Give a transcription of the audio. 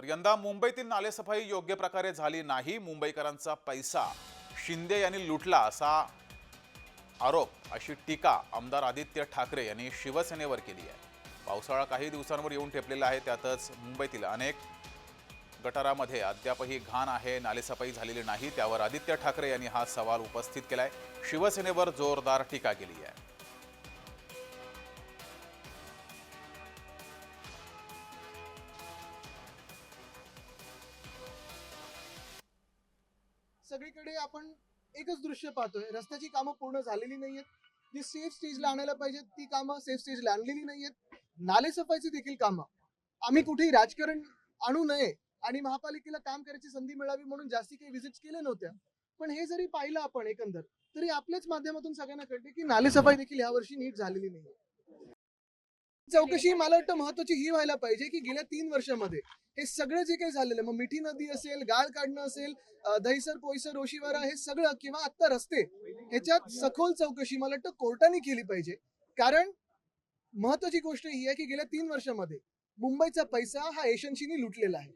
तर यंदा मुंबईतील नालेसफाई योग्य प्रकारे झाली नाही. मुंबईकरांचा पैसा शिंदे यांनी लुटला असा आरोप अशी टीका आमदार आदित्य ठाकरे यांनी शिवसेनेवर केली आहे. पावसाळा काही दिवसांवर येऊन ठेपलेला आहे. त्यातच मुंबईतील अनेक गटारामध्ये अद्यापही घाण आहे. नालेसफाई झालेली नाही. त्यावर आदित्य ठाकरे यांनी हा सवाल उपस्थित केला आहे शिवसेनेवर जोरदार टीका केली आहे. सगळीकडे आपण एकच दृश्य पाहतोय. रस्त्याची कामं पूर्ण झालेली नाहीयेत. जी सेफ स्टेजला आणायला पाहिजेत ती कामं सेफ स्टेजला आणलेली नाहीयेत. नालेसफाईची देखील कामं. आम्ही कुठेही राजकारण आणू नये आणि महापालिकेला काम करायची संधी मिळावी म्हणून जास्ती काही विजिट केल्या नव्हत्या. पण हे जरी पाहिलं आपण एकंदर तरी आपल्याच माध्यमातून सगळ्यांना कळते की नालेसफाई देखील यावर्षी नीट झालेली नाही चौकशी मला वाटतं महत्वाची ही व्हायला पाहिजे की गेल्या तीन वर्षामध्ये हे सगळं जे काही झालेलं मग मिठी नदी असेल गाळ काढणं असेल दहीसर दहिसर पोईसर ओशिवारा हे सगळं किंवा आत्ता रस्ते ह्याच्यात सखोल चौकशी मला वाटतं कोर्टाने केली पाहिजे. कारण महत्वाची गोष्ट ही आहे की गेल्या तीन वर्षामध्ये मुंबईचा पैसा हा एशन्सीनी लुटलेला आहे.